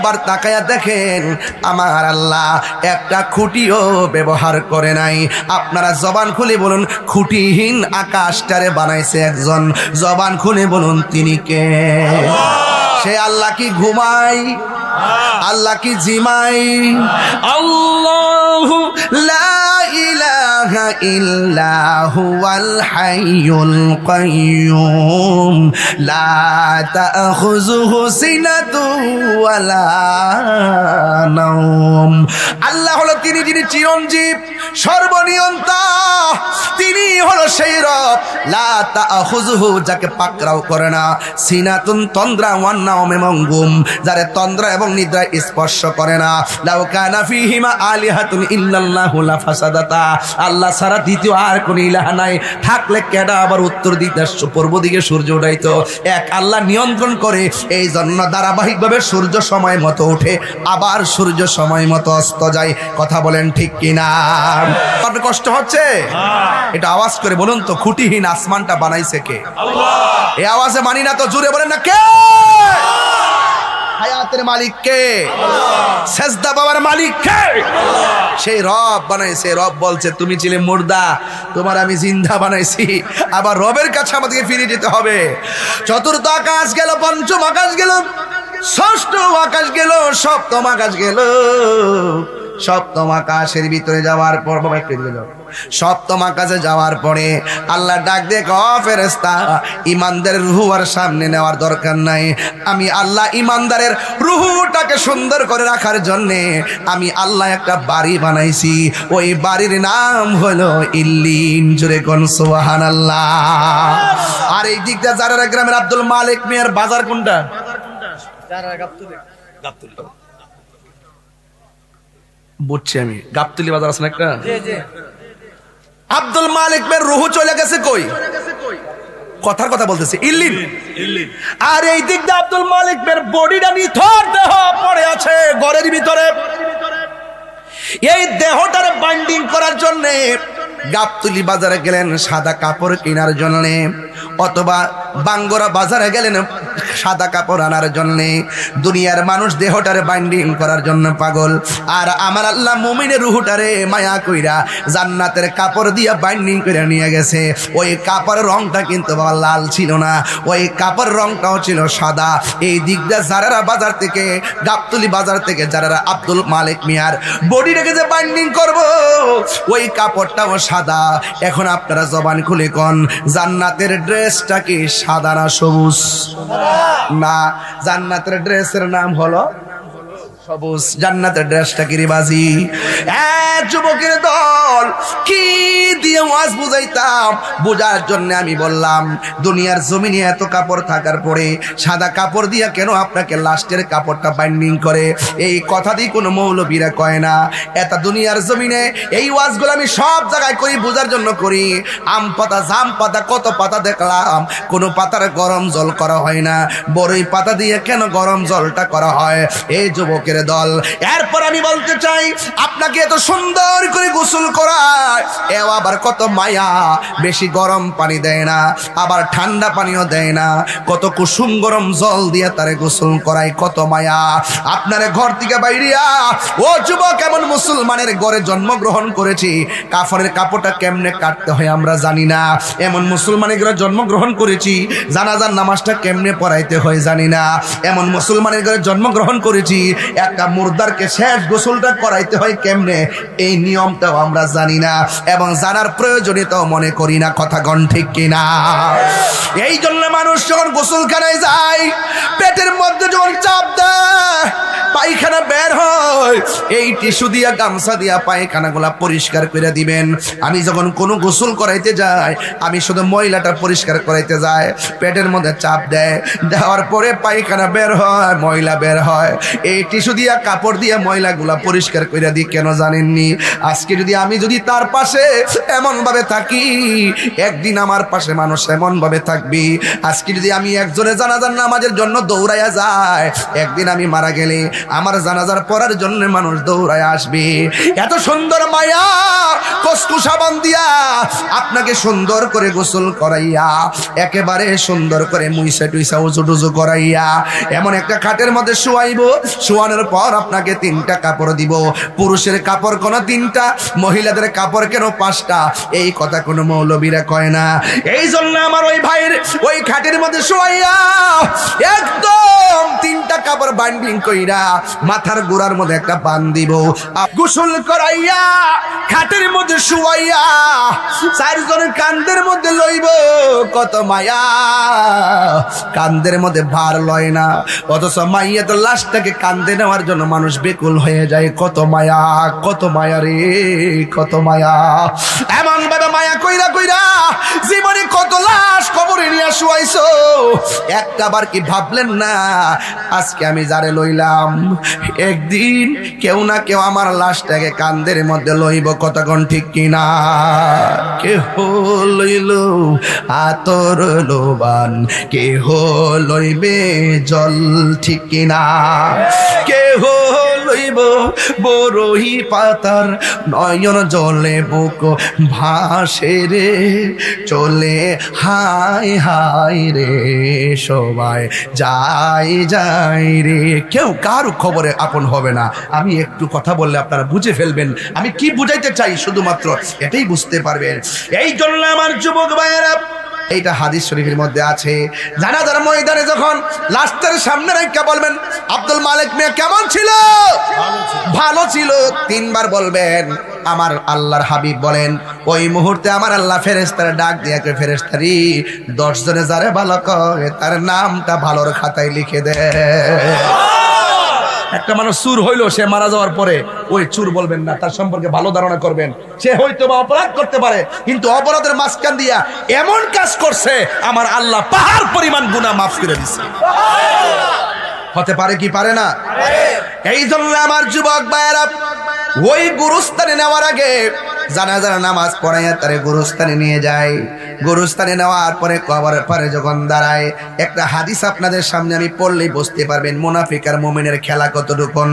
আবার তাকায়া দেখেন, আমার আল্লাহ একটা খুঁটিও ব্যবহার করে নাই। আপনারা জবান খুলে বলুন, খুঁটিহীন আকাশটারে বানাইছে একজন। জবান খুলে বলুন, তিনি কে? সে আল্লাহ কি ঘুমাই আল্লাহ। কি জিমাই? আল্লাহু লা ইলাহা ইল্লা হুয়াল হাইয়ুল কাইয়ুম। লা তাখুযুহু সিনাতু ওয়ালা নাওম। আল্লাহ হলো তিনি যিনি চিরঞ্জীব। সর্বনিয়ন্তা। তিনি হলো সেই রব। লা যাকে পাকড়াও করে না। সিনাতুন তন্দ্রা ওয়ান নাওম এবং গুম, যারে তন্দ্রা এবং নিদ্রা স্পর্শ করে না। লাউ কানা ফীহিমা আলিহাতুন ইল্লাল্লাহু লাফাসাদাতা। আল্লাহ ছাড়া দ্বিতীয় আর কোন ইলাহা নাই। থাকলে কেডা আবার উত্তর দিকে পূর্ব দিকে সূর্য উঠাইতো এক, আল্লাহ নিয়ন্ত্রণ করে। এই জন্য ধারাবাহিকভাবে সূর্য সময় মতো ওঠে, আবার সূর্য সময় মতো অস্ত যায়। কথা বলেন ঠিক কিনা? আপনার কষ্ট হচ্ছে? এটা আওয়াজ করে বলুন তো খুঁটিহীন আসমানটা বানাইছে কে? এই আওয়াজে মানি না তো জুড়ে বলেন না কে? হায়াতের মালিক কে? সেজদা বাবার মালিক কে? সেই রব বানাইছে রব বলছে তুমি ছিলে মুর্দা তোমার আমি জিন্দা বানাইছি আবার রবের কাছে আমাদেরকে ফিরে যেতে হবে। চতুর্থ আকাশ গেল পঞ্চম আকাশ গেল ষষ্ঠ আকাশ গেল সপ্তম আকাশ গেল। সপ্তম আকাশের ভিতরে যাওয়ার পর বাবা একটু যাও। সপ্তম আকাশে যাওয়ার পরে আল্লাহ ডাক ক ফেরেস্তা ইমানদারের রুহু আর সামনে নেওয়ার দরকার নাই। আমি আল্লাহ ইমানদারের রুহুটাকে সুন্দর করে রাখার জন্যে আমি আল্লাহ একটা বাড়ি বানাইছি। ওই বাড়ির নাম হলো ইল্লিন জুড়ে কোন সোহান আল্লাহ আর এই দিকটা যারা গ্রামের আব্দুল মালিক মিয়ার বাজার কোনটা? বুঝছি আমি। গাবতলি বাজার আছে না একটা? আব্দুল মালিক মের রুহু চলে গেছে কই? কথার কথা বলতেছে ইল্লিন আর এই দিক দিয়ে আব্দুল মালিক মের বডিটা নিথর দেহ পড়ে আছে ঘরের ভিতরে। এই দেহটার বাইন্ডিং করার জন্য গাবতুলি বাজারে গেলেন সাদা কাপড় কেনার জন্য। অথবা বাঙ্গরা বাজারে গেলেন সাদা কাপড় আনার জন্যে। দুনিয়ার মানুষ দেহটারে বাইন্ডিং করার জন্য পাগল। আর আমার আল্লাহ মুমিনের রুহুটারে মায়া কইরা জান্নাতের কাপড় দিয়া বাইন্ডিং করে নিয়ে গেছে। ওই কাপড়ের রংটা কিন্তু বাবা লাল ছিল না। ওই কাপড় রংটাও ছিল সাদা। এই দিকটা দিয়ে যারা বাজার থেকে, গাবতুলি বাজার থেকে যারা আব্দুল মালিক মিয়ার বডি রেখে যে বাইন্ডিং করব, ওই কাপড়টাও সাদা। এখন আপনারা জবান খুলে কন, জান্নাতের ড্রেসটা কি সাদা না সবুজ। না জান্নাতের ড্রেসের নাম হলো সবুজ জান্নাতের ড্রেসটা কি বাজি? যুবকের দল, কি দিয়ে ওয়াজ বুঝাইতাম? বোঝার জন্য আমি বললাম, দুনিয়ার জমিনে এত কাপড় থাকার পরে সাদা কাপড় দিয়া কেন আপনাকে লাস্টের কাপড়টা বাইন্ডিং করে? এই কথা দিয়ে কোনো মৌলবীরা কয় না এত দুনিয়ার জমিনে এই ওয়াজগুলো আমি সব জায়গায় করি, বোঝার জন্য করি। আম পাতা, জাম পাতা, কত পাতা দেখলাম, কোনো পাতার গরম জল করা হয় না। বড়ই পাতা দিয়ে কেন গরম জলটা করা হয়? এই যুবকের দল। এরপর আমি বলতে চাই, আপনাকে এত সুন্দর করে গোসল করায়, এও আবার কত মায়া, বেশি গরম পানি দেয় না, আবার ঠান্ডা পানিও দেয় না, কত কুসুম গরম জল দিয়ে তারে গোসল করায়, কত মায়া। আপনার ঘর থেকে বাইরিয়া, ও যুবক, এমন মুসলমানের ঘরে জন্মগ্রহণ করেছি, কাফনের কাপড়টা কেমনে কাটতে হয় আমরা জানি না, এমন মুসলমানের ঘরে জন্মগ্রহণ করেছি, জানাজার নামাজটা কেমনে পড়াইতে হয় জানি না, এমন মুসলমানের ঘরে জন্মগ্রহণ করেছি একটা মুর্দারকে শেষ গোসলটা করাইতে হয় কেমনে? এই নিয়মটাও আমরা জানি না এবং জানার প্রয়োজনীয়তাও মনে করি না, কথা গণ ঠিক কিনা? এই জন্য মানুষ যখন গোসলখানায় যায়, পেটের মধ্যে যখন চাপ দেয়, পায়খানা বের হয়, এই টিস্যু দিয়া, গামছা দিয়া পায়খানাগুলা পরিষ্কার করে দিবেন। আমি যখন কোনো গোসল করাইতে যাই, আমি শুধু ময়লাটা পরিষ্কার করাইতে যাই, পেটের মধ্যে চাপ দেয়, দেওয়ার পরে পায়খানা বের হয়, ময়লা বের হয়। এই টিস্যু টিস্যু দিয়া, কাপড় দিয়া, ময়লাগুলা পরিষ্কার করে দিই কেন জানেননি? আজকে যদি আমি যদি তার পাশে এমন ভাবে থাকি, একদিন আমার পাশে মানুষ এমন ভাবে থাকবি। আজকে যদি আমি একজনে জানাজার নামাজের জন্য দৌড়াইয়া যায় একদিন আমি মারা গেলে আমার জানাজার পড়ার জন্য মানুষ দৌড়ায় আসবে। এত সুন্দর মায়া কসকু সাবান দিয়া আপনাকে সুন্দর করে গোসল করাইয়া, একেবারে সুন্দর করে মুইসা টুইসা উজু টুজু করাইয়া, এমন একটা খাটের মধ্যে শুয়াইব, শুয়ানোর পর আপনাকে তিনটা কাপড় দিব। পুরুষের কাপড় কোন তিনটা, মহিলাদের কাপড় কেন পাঁচটা? এই কথা কোনো মৌলবীরা কয় না। এই জন্য আমার ওই ভাইয়ের ওই খাটের মধ্যে শোয়াইয়া একদম কাপড় বান্ডিং কইরা মাথার গোড়ার মধ্যে একটা বান দিব। গোসল করাইয়া, খাটের মধ্যে শুয়াইয়া চারজনের কান্দের মধ্যে লইব, কত মায়া। কান্দের মধ্যে ভার লয় না, অথচ মাইয়া তো লাশটাকে কান্দে নেওয়ার জন্য মানুষ বেকুল হয়ে যায়। কত মায়া কত মায়া রে, কত মায়া। এমন ভাবে মায়া কইরা কইরা জীবনে কত লাশ কবরে নিয়ে শুয়াইছো একটা বার কি ভাবলেন না আজকে আমি যারে লইলাম, একদিন কেউ না কেউ আমার লাশটাকে কান্দের মধ্যে লইব, কতক্ষণ ঠিক কিনা? কেহ লইল আতর লোবান, কেহ লইবে জল ঠিক কিনা? কেহ লইব বরহি পাতার নয়ন জলে বুক ভাসে রে। চলে হাই হাই রে, সবাই যাই যাই রে। কেউ কারও খবরে আপন হবে না। আমি একটু কথা বললে আপনারা বুঝে ফেলবেন। আমি কি বুঝাইতে চাই শুধুমাত্র এটাই বুঝতে পারবেন। এই জন্য আমার যুবক ভাইয়েরা এইটা হাদিস শরীফের মধ্যে আছে। জানাজার ময়দানে যখন লাস্টের সামনে রেখা বলবেন, আব্দুল মালিক মিয়া কেমন ছিল? ভালো ছিল। তিনবার বলবেন, আমার আল্লাহর হাবিব বলেন, ওই মুহূর্তে আমার আল্লাহ ফেরেস্তার ডাক দিয়ে ফেরেস্তারি দশ জনে যারে ভালো করে তার নামটা ভালোর খাতায় লিখে দেয়। একটা মানুষ চুর হইল, সে মারা যাওয়ার পরে, ওই চুর বলবেন না, তার সম্পর্কে ভালো ধারণা করবেন। সে হয়তো বা অপরাধ করতে পারে, কিন্তু অপরাধের মাঝখান দিয়া এমন কাজ করছে, আমার আল্লাহ পাহাড় পরিমাণ গুণা মাফ করে দিছে। হতে পারে কি পারে না? এই জন্য আমার যুবক ভাইয়েরা, ওই গুরুস্থানে নেওয়ার আগে জানাজার নামাজ পড়াইয়া তারে গুরুস্থানে নিয়ে যায়। গরুস্থানে নেওয়ার পরে কবর পরে যখন দাঁড়ায়, একটা হাদিস আপনাদের সামনে আমি পড়লেই বুঝতে পারবেন, মুনাফিক আর মোমেনের খেলা কতটুকুন।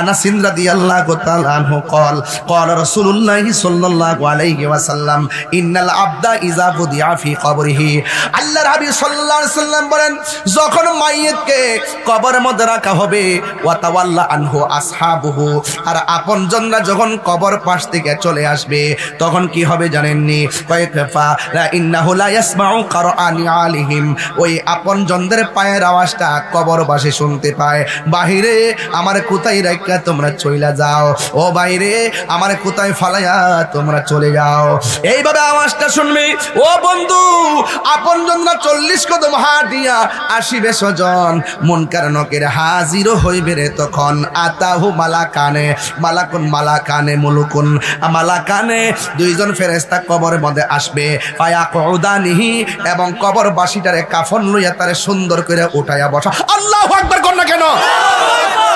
আনাসিন রাদিয়াল্লাহু তাআলা আনহু কল কল রাসূলুল্লাহি সাল্লাল্লাহু আলাইহি ওয়াসাল্লাম, ইন্নাল আবদা ইযা বুদিয়া ফি কবরিহি। আল্লাহর হাবিব সাল্লাল্লাহু আলাইহি সাল্লাম বলেন, যখন মাইয়েতকে কবরের মধ্যে রাখা হবে, ওয়া তাওয়াল্লা আনহু আসহাবুহু। আর আপনজনরা যখন কবর পাশ থেকে চলে আসবে, তখন কি হবে জানেননি? কয়েক ফা ইন্নাহু চল্লিশ কদম আসিবে স্বজন। মন কারণকের হাজিরও হইবে রে তখন। আতাহু মালা কানে মালাকুন মালা কানে মুলুকুন মালা কানে দুইজন ফেরেস্তা কবরের মধ্যে আসবে। কৌদানিহি এবং কবর বাসিটারে কাফন লইয়া তারে সুন্দর করে উঠাইয়া বসা। আল্লাহ আকবার কর না কেন?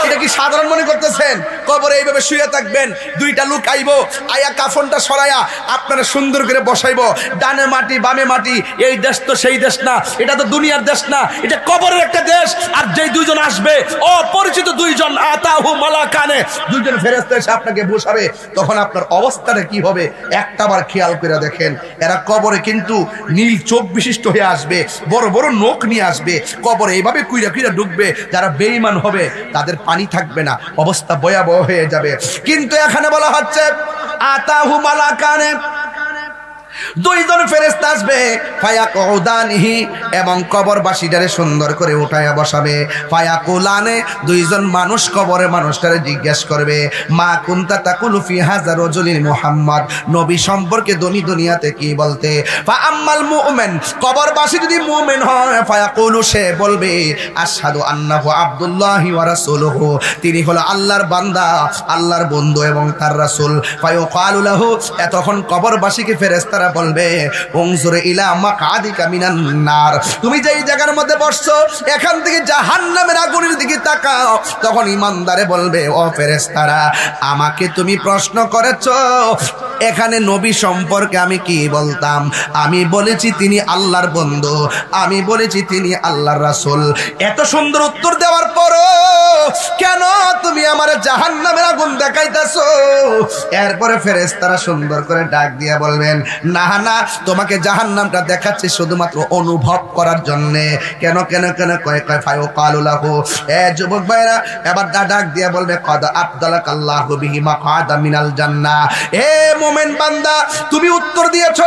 এটা কি সাধারণ মনে করতেছেন? কবরে এইভাবে শুয়ে থাকবেন, দুইটা লোক আইবো, আয়া কাফনটা সরাইয়া আপনারা সুন্দর করে বসাইবো। ডানে মাটি, বামে মাটি, এই দেশ তো সেই দেশ না, এটা তো দুনিয়ার দেশ না, এটা কবরের একটা দেশ, আর যেই দুইজন আসবে, অপরিচিত দুইজন আতাহু মালা কানে দুইজন ফেরেস্তা এসে আপনাকে বসাবে, তখন আপনার অবস্থাটা কি হবে? একটাবার খেয়াল করে দেখেন, এরা কবরে কিন্তু নীল চোখ বিশিষ্ট হয়ে আসবে, বড় বড় নখ নিয়ে আসবে, কবরে এইভাবে কুইরা কুইরা ঢুকবে, যারা বেঈমান হবে, তাদের পানি থাকবে না অবস্থা ভয়াবহ হয়ে যাবে। কিন্তু এখানে বলা হচ্ছে আতাহু মালাকানে দুইজন ফেরেস্তা আসবে ফায়া কৌদানিহি এবং কবরবাসীটারে সুন্দর করে উঠাইয়া বসাবে। ফায়া কুলানে দুইজন মানুষ কবরে মানুষটারে জিজ্ঞেস করবে, মা কুন্তা তাকুলু ফি হাজার রজুলিন মুহাম্মদ? নবী সম্পর্কে দনি দুনিয়াতে কি বলতে, ফা আম্মাল মুমিন। কবরবাসী যদি মুমিন হয় ফায়া কুলু সে বলবে, আশহাদু আন্নাহু আব্দুল্লাহি ওয়া রাসূলুহু। তিনি হলো আল্লাহর বান্দা, আল্লাহর বন্ধু এবং তার রাসূল। ফায়ুকালু লাহু, এতক্ষণ কবরবাসীকে ফেরেশতারা বলবে অংসুরে ইলা মাকাদিকা মিনান নার। তুমি যেই জায়গার মধ্যে বসছো, এখান থেকে জাহান্নামের আগুনের দিকে তাকাও। তখন ইমানদারে বলবে, ও ফেরেশতারা, আমাকে তুমি প্রশ্ন করেছ, এখানে নবী সম্পর্কে আমি কি বলতাম? আমি বলেছি তিনি আল্লাহর বন্ধু, আমি বলেছি তিনি আল্লাহর রাসূল। এত সুন্দর উত্তর দেওয়ার পরও কেন তুমি আমার জাহান্নামের আগুন দেখাইতেছো? এরপরে ফেরেশতারা সুন্দর করে ডাক দিয়া বলবেন, না না, তোমাকে জাহান্নামটা দেখাচ্ছি শুধুমাত্র অনুভব করার জন্য। কেন কেন কেন, কয় কয়, ফায়ু কালুলাহু এ যুবক ভাইরা এবার দা ডাক দিয়া বলবে, কদ আবদালাক আল্লাহু বিহি মাকাদা মিনাল জান্নাহ এ মোমেন বান্দা, তুমি উত্তর দিয়েছ,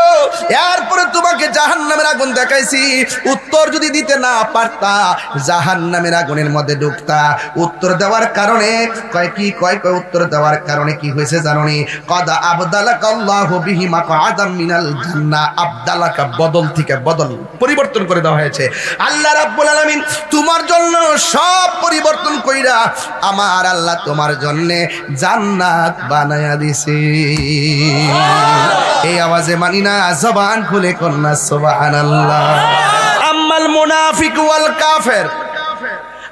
এরপরে তোমাকে জাহান্নামের আগুন দেখাইছি। উত্তর যদি দিতে না পারতা, জাহান্নামের আগুনের মধ্যে ঢুকতা উত্তর দেওয়ার কারণে, কয় কি, কয় কয় উত্তর দেওয়ার কারণে কি হয়েছে জানোনি? কদা আবদালাক আল্লাহু বিহি মাকাদা মিনাল জান্নাহ আবদালাকা বদল থেকে বদল পরিবর্তন করে দেওয়া হয়েছে। আল্লাহ রাব্বুল আলামিন তোমার জন্য সব পরিবর্তন কইরা আমার আল্লাহ তোমার জন্য জান্নাত বানায়া দিছে। এই আওয়াজে মানি না, জবান খুলে কন্যা সুবহানাল্লাহ। আম্মাল মুনাফিক ওয়াল কাফের।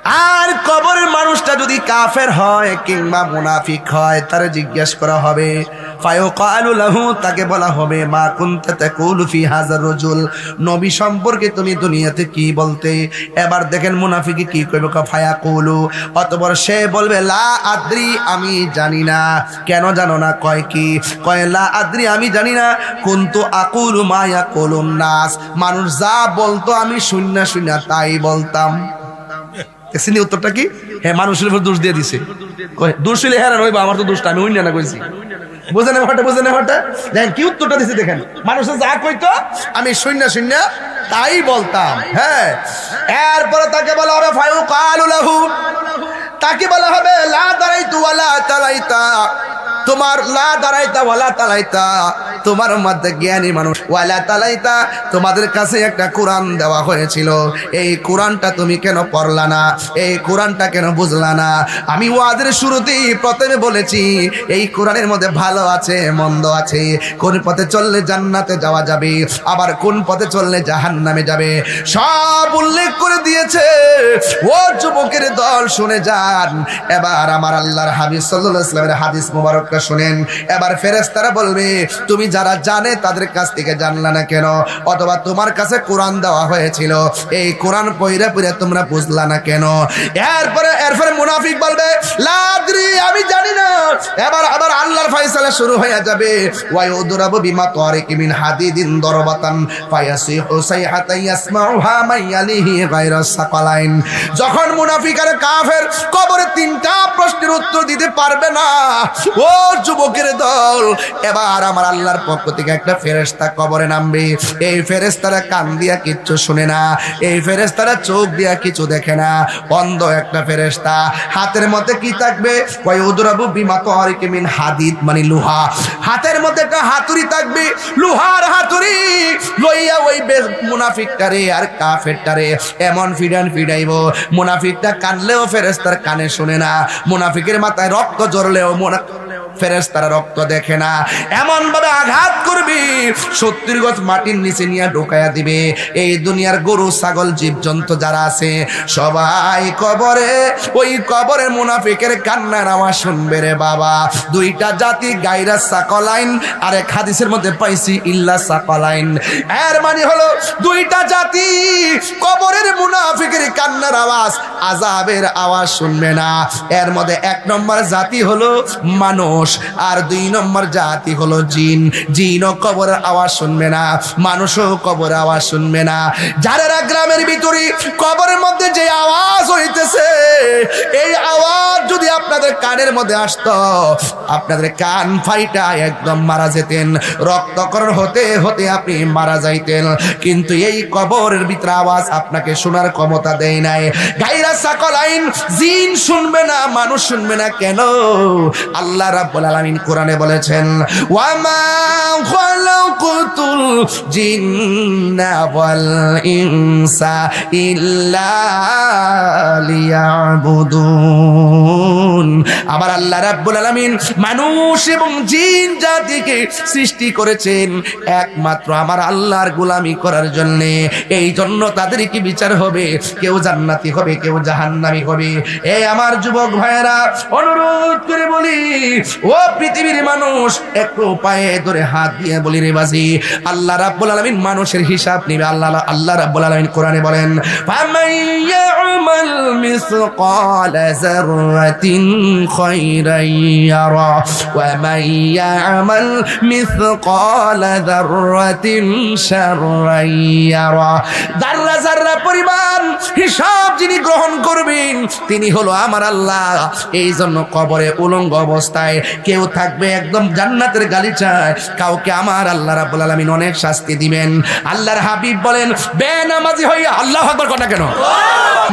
আর কবরের মানুষটা যদি কাফের হয় কিংবা মুনাফিক হয়, তার জিজ্ঞেস করা হবে, ফায়ুকালু লাহু, তাকে বলা হবে, মা কুনতা তাকুলু ফি হাজার রজুল, নবী সম্পর্কে তুমি দুনিয়াতে কি বলতে? এবার দেখেন মুনাফিকে কি কইবে কা ফায়াকুলু, অতঃপর সে বলবে, লা আদ্রি, আমি জানি না। কেন জানো না? কয় কি? কয়, লা আদ্রি, আমি জানি না। কুনতু আকুলু মা ইয়াকুলুন নাস, মানুষ যা বলতো আমি শূন্য শূন্য তাই বলতাম। এই উত্তরটা কি? হ্যাঁ মানুষের উপর দোষ দিয়ে দিছে। দোষ হইলে হ্যাঁ রইবা আমার তো দোষটা, আমি অন্য না কইছি। বুঝে নেই হঠাৎ বুঝে নেই হঠাৎ দেখেন, কি উত্তরটা দিছে দেখেন। মানুষের যা কইতো, আমি শূন্য শূন্য তাই বলতাম হ্যাঁ। এরপরে তাকে বলা হবে ফায়ু কালু লাহু। তাকে বলা হবে, লা দাঁড়াইতু ওয়ালা তালাইতা তোমার লা দাঁড়াইতা, ওয়ালা তালাইতা। তোমার মধ্যে জ্ঞানী মানুষ। ওয়ালা তালাইতা, তোমাদের কাছে একটা কোরআন দেওয়া হয়েছিল। এই কোরআনটা তুমি কেন পড়লা না? এই কোরআনটা কেন বুঝলা না? আমি ওয়াদের শুরুতেই প্রথমে বলেছি, এই কোরআনের মধ্যে ভালো আছে, মন্দ আছে। কোন পথে চললে জান্নাতে যাওয়া যাবে, আবার কোন পথে চললে জাহান্নামে যাবে। সব উল্লেখ করে দিয়েছে। ও যুবকের দল শুনে যান। এবার আমার আল্লাহর হাবিব সাল্লাল্লাহু আলাইহি ওয়াসাল্লামের হাদিস মুবারকটা শুনেন। এবার ফেরেশতারা বলবে, তুমি যারা জানে তাদের কাছ থেকে জানলা না কেন? অথবা তোমার কাছে কোরআন দেওয়া হয়েছিল। এই কোরআন পইরা পইরা তোমরা বুঝলা না কেন? এরপরে এরপরে মুনাফিক বলবে, লাদ্রি, আমি জানি না। এবার আবার আল্লাহর ফয়সালা শুরু হয়ে যাবে। ওয়ায়ুদরাবু বিমা তারিকি মিন হাদিদিন দরবাতান ফায়াসিহু সাইহাতান ইয়াসমাউহা মাইয়ালিহি গায়রা সাকালাইন। যখন মুনাফিক আর কাফের কবরে তিনটা প্রশ্নের উত্তর দিতে পারবে না, ও যুবকের দল। এবার আমার আল্লাহর পক্ষ থেকে একটা ফেরেশতা কবরে নামবে। এই ফেরেশতারা কান দিয়া কিচ্ছু শুনে না। এই ফেরেশতারা চোখ দিয়া কিছু দেখে না। অন্ধ একটা ফেরেশতা। হাতের মধ্যে কি থাকবে? কয় উদরাবু বিমা তহরিকে মিন মানে লোহা। হাতের মধ্যে একটা হাতুড়ি থাকবে। লোহার হাতুড়ি। লইয়া ওই বে- মুনাফিকটারে আর কাফেরটারে এমন ফিডান ফিডাইব। মুনাফিকটা কানলেও ফেরেশতার কানে শুনে না। মুনাফিকের মাথায় রক্ত জড়লেও মুনা ফেরেশতারা রক্ত দেখে না। এমন ভাবে আঘাত করবি, সত্তর গজ মাটির নিচে নিয়ে ঢোকায়া দিবে। এই দুনিয়ার গরু, ছাগল, জীবজন্তু যারা আছে, সবাই কবরে, ওই কবরে মুনাফিকের কান্নার আওয়াজ শুনবে রে বাবা। দুইটা জাতি, গাইরা সাকলাইন আর এক হাদিসের মধ্যে পাইছি, ইল্লা সাকলাইন। এর মানে হলো দুইটা জাতি, কবরের মুনাফিকের কান্নার আওয়াজ আজাবের আওয়াজ শুনবে না। এর মধ্যে এক নম্বর জাতি হলো মানুষ। আর দুই নম্বর জাতি হলো জিন। জিনও কবরের আওয়াজ শুনবে না, মানুষও কবরের আওয়াজ শুনবে না। যারা গ্রামের ভিতরে কবরের মধ্যে যে আওয়াজ হইতেছে, এই আওয়াজ যদি আপনাদের কানের মধ্যে আসতো, আপনাদের কান ফাইটা একদম মারা যেতেন। রক্তকরণ হতে হতে আপনি মারা যাইতেন। কিন্তু এই কবরের ভিতরে আওয়াজ আপনাকে শোনার ক্ষমতা দেয় নাই। গাইরা সাকলাইন, জিন শুনবে না, মানুষ শুনবে না, কেন? আল্লাহ রাব্বুল আলামিন কোরআনে বলেছেন, ওয়ামা খালাকুতুল জিন্না ওয়াল ইনসা ইল্লা লিয়াবুদুন। আবার আল্লাহ রাব্বুল আলামিন মানুষ এবং জিন জাতিকে সৃষ্টি করেছেন একমাত্র আমার আল্লাহর গোলামি করার জন্য। এই জন্য তাদের কি বিচার হবে? কেউ জান্নাতি হবে, কেউ জাহান্নামি হবে। এই আমার যুবক ভাইয়েরা, অনুরোধ করে বলি ও পৃথিবীর মানুষ, একটু পায়ে ধরে হাত দিয়ে বলি রে বাজি, আল্লাহ রাব্বুল আলামিন মানুষের হিসাব নিবে। আল্লাহ আল্লাহ রাব্বুল আলামিন কোরআনে বলেন, ফামান ইয়ামাল মিসকালা যাররাতিন খায়রান ইয়ারা, ওয়া মান ইয়ামাল মিসকালা যাররাতিন শাররান ইয়ারা। যাররা যাররা পরিমাণ হিসাব যিনি গ্রহণ করবেন, তিনি হলো আমার আল্লাহ। এই জন্য কবরে উলঙ্গ অবস্থায় কেউ থাকবে একদম জান্নাতের গালিচায় কাউকে আমার আল্লাহ রাব্বুল আলামিন অনেক শাস্তি দিবেন। আল্লাহর হাবিব বলেন, বেনামাজি হইয়া আল্লাহ আকবার কথা কেন?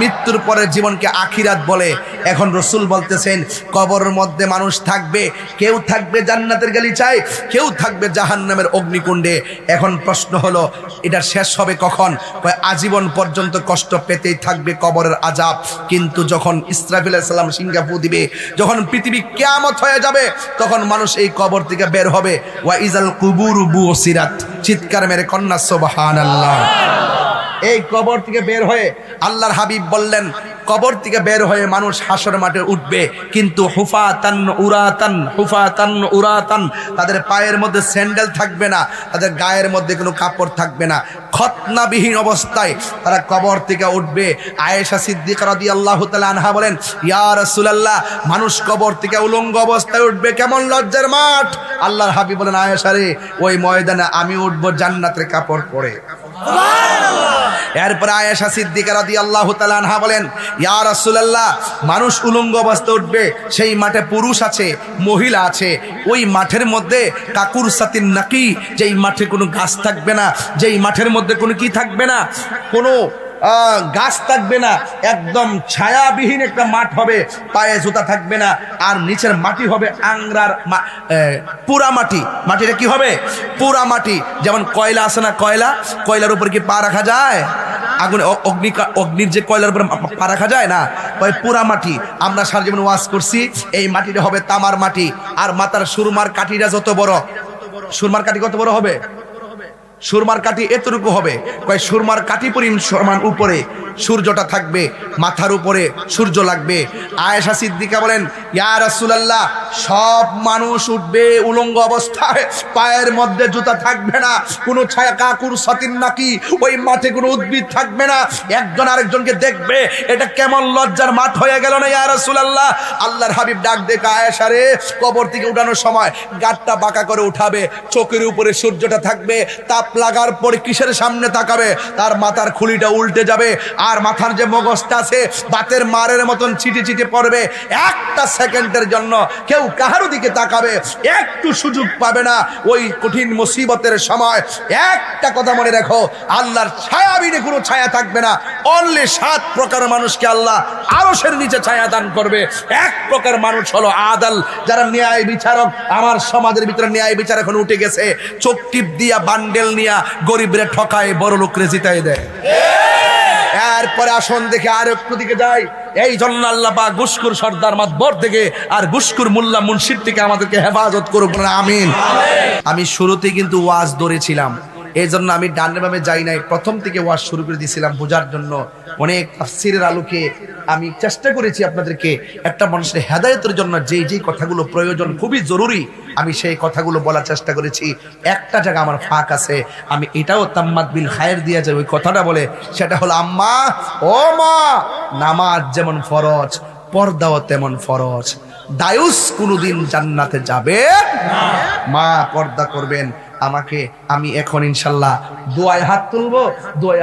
মৃত্যুর পরে জীবনকে আখিরাত বলে। এখন রসুল বলতেছেন, কবরের মধ্যে মানুষ থাকবে, কেউ থাকবে জান্নাতের গালিচায় কেউ থাকবে জাহান্নামের অগ্নিকুণ্ডে। এখন প্রশ্ন হলো, এটা শেষ হবে কখন? আজীবন পর্যন্ত কষ্ট পেতেই থাকবে কবরের আজাব কিন্তু যখন ইসরাফিল সাল্লাম সিঙ্গাপু দিবে, যখন পৃথিবী কেয়ামত হয়ে যাবে তখন মানুষ এই কবর থেকে বের হবে। ওয়া ইজাল কুবুর বু সিরাত চিৎকার মেরে কন্যা সোবাহান আল্লাহ এই কবর থেকে বের হয়ে আল্লাহর হাবিব বললেন, কবর থেকে বের হয়ে মানুষ হাসর মাঠে উঠবে। কিন্তু হুফাতান উরাতান হুফা তান উরাতান, তাদের পায়ের মধ্যে স্যান্ডেল থাকবে না, তাদের গায়ের মধ্যে কোনো কাপড় থাকবে না। খতনাবিহীন অবস্থায় তারা কবর থেকে উঠবে। আয়েশা সিদ্দিক রাদি আল্লাহ আনহা বলেন, ইয়া রাসূলুল্লাহ, মানুষ কবর থেকে উলঙ্গ অবস্থায় উঠবে, কেমন লজ্জার মাঠ? আল্লাহর হাবিব বলেন, আয়েশা রে, ওই ময়দানে আমি উঠবো জান্নাতের কাপড় পরে। এরপর আয়েশা সিদ্দিকা রাদি আল্লাহ আনহা বলেন, ইয়া রাসুলাল্লাহ, মানুষ উলঙ্গ অবস্থা উঠবে, সেই মাঠে পুরুষ আছে, মহিলা আছে। ওই মাঠের মধ্যে কাকুর সাতিন নাকি, যেই মাঠে কোনো গাছ থাকবে না, যেই মাঠের মধ্যে কোনো কি থাকবে না, কোনো গাছ থাকবে না, একদম ছায়াবিহীন একটা মাঠ হবে, পায়ে জুতা থাকবে না, আর নিচের মাটি হবে আংরার পুরা মাটি। মাটিটা কি হবে? পুরা মাটি। যেমন কয়লা আছে না কয়লা? কয়লার উপর কি পা রাখা যায়? আগুন অগ্নি অগ্নির যে কয়লার উপর পা- রাখা যায় না? ওই পুরা মাটি। আমরা সারা জীবন ওয়াজ করছি, এই মাটিটা হবে তামার মাটি। আর মাথার সুরমার কাঠিটা যত বড়, সুরমার কাঠি কত বড় হবে? সুরমার কাঠি এতটুকু হবে। কয়, সুরমার কাঠি পরিম সমান উপরে, সূর্যটা থাকবে, মাথার উপরে সূর্য লাগবে। আয়েশা সিদ্দিকা বলেন সব মানুষ উঠবে উলঙ্গ অবস্থায়, পায়ের মধ্যে জুতা থাকবে না, কোনো ছায়া কাকুর সতীন নাকি, ওই মাঠে কোনো উদ্ভিদ থাকবে না, একজন আরেকজনকে দেখবে, এটা কেমন লজ্জার মাঠ হয়ে গেল না ইয়া রাসূলুল্লাহ? আল্লাহর হাবিব ডাক দেখে আয়েশা রে, কবর থেকে উঠানোর সময় গাটটা বাঁকা করে উঠাবে, চোখের উপরে সূর্যটা থাকবে, তাপ লাগার পরে কিসের সামনে তাকাবে, তার মাথার খুলিটা উল্টে যাবে, আর মাথার যে মগজটা আছে, বাতের মারের মতন ছিটে ছিটে পড়বে, একটা সেকেন্ডের জন্য কেউ কাহারো দিকে তাকাবে, একটু সুযোগ পাবে না। ওই কঠিন মুসিবতের সময় একটা কথা মনে রাখো, আল্লাহর ছায়া বিনে কোনো ছায়া থাকবে না। অনলি সাত প্রকার মানুষকে আল্লাহ আরশের নিচে ছায়া দান করবে। এক প্রকার মানুষ হলো আদাল, যারা ন্যায় বিচারক। আমার সমাজের ভিতরে ন্যায় বিচার এখন উঠে গেছে। চোখ টিপ দিয়া, বান্ডেল নিয়া গরিবরে ঠকায় বড় লোকরে জিতাই দেয়। এরপরে আসন দেখে আর একটু দিকে যাই। এই জন্য আল্লাহ বা গুসকুর সর্দার মাতবর থেকে আর গুসকুর মুল্লা মুন্সির থেকে আমাদেরকে হেফাজত করুক না আমিন। আমি শুরুতে কিন্তু ওয়াজ ধরেছিলাম। এই জন্য আমি ডানে বামে যাই নাই। প্রথম থেকে ওয়াজ শুরু করে দিয়েছিলাম বোঝার জন্য। অনেক তাফসিরের আলোকে আমি চেষ্টা করেছি আপনাদেরকে একটা মানুষের হেদায়তের জন্য যেই যেই কথাগুলো প্রয়োজন খুবই জরুরি, আমি সেই কথাগুলো বলার চেষ্টা করেছি। একটা জায়গা আমার ফাঁক আছে, আমি এটাও তাম্মাদ বিল খায়ের দিয়ে যায় ওই কথাটা বলে, সেটা হলো, আম্মা, ও মা, নামাজ যেমন ফরজ, পর্দাও তেমন ফরজ। দায়ুস কোনোদিন জান্নাতে যাবে মা পর্দা করবেন, আমাকে আমি এখন ইনশাল্লাহ দোয়ায় হাত তুলবো, দোয়ায়